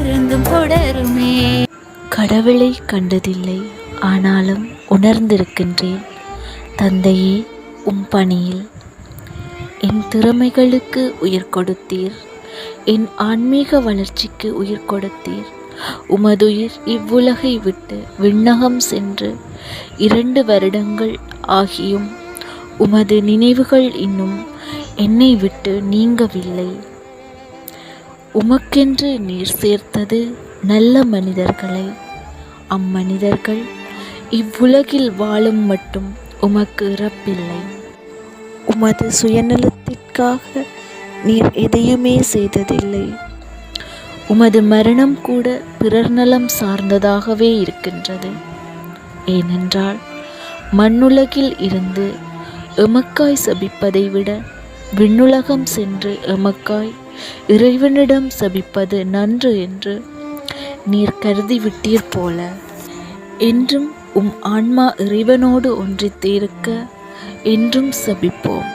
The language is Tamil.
இருந்தும் தொடருமே. கடவுளை கண்டதில்லை ஆனாலும் உணர்ந்திருக்கின்றேன். தந்தையே உம் பணியில் என் திறமைகளுக்கு உயிர் கொடுத்தீர். என் ஆன்மீக வளர்ச்சிக்கு உயிர் கொடுத்தீர். உமதுயிர் இவ்வுலகை விட்டு விண்ணகம் சென்று இரண்டு வருடங்கள் ஆகியும் உமது நினைவுகள் இன்னும் என்னை விட்டு நீங்கவில்லை. உமக்கென்று நீர் சேர்த்தது நல்ல மனிதர்களை. அம்மனிதர்கள் இவ்வுலகில் வாழும் மட்டும் உமக்கு இறப்பில்லை. உமது சுயநலத்திற்காக நீர் எதையுமே செய்ததில்லை. உமது மரணம் கூட பிறர் நலம் சார்ந்ததாகவே இருக்கின்றது. ஏனென்றால் மண்ணுலகில் இருந்து எமக்காய் சபிப்பதை விட விண்ணுலகம் சென்று எமக்காய் இறைவனிடம் சபிப்பது நன்று என்று நீர் கருதி விட்டீர் போல. என்றும் உம் ஆன்மா இறைவனோடு ஒன்றித்திருக்க என்றும் சபிப்போம்.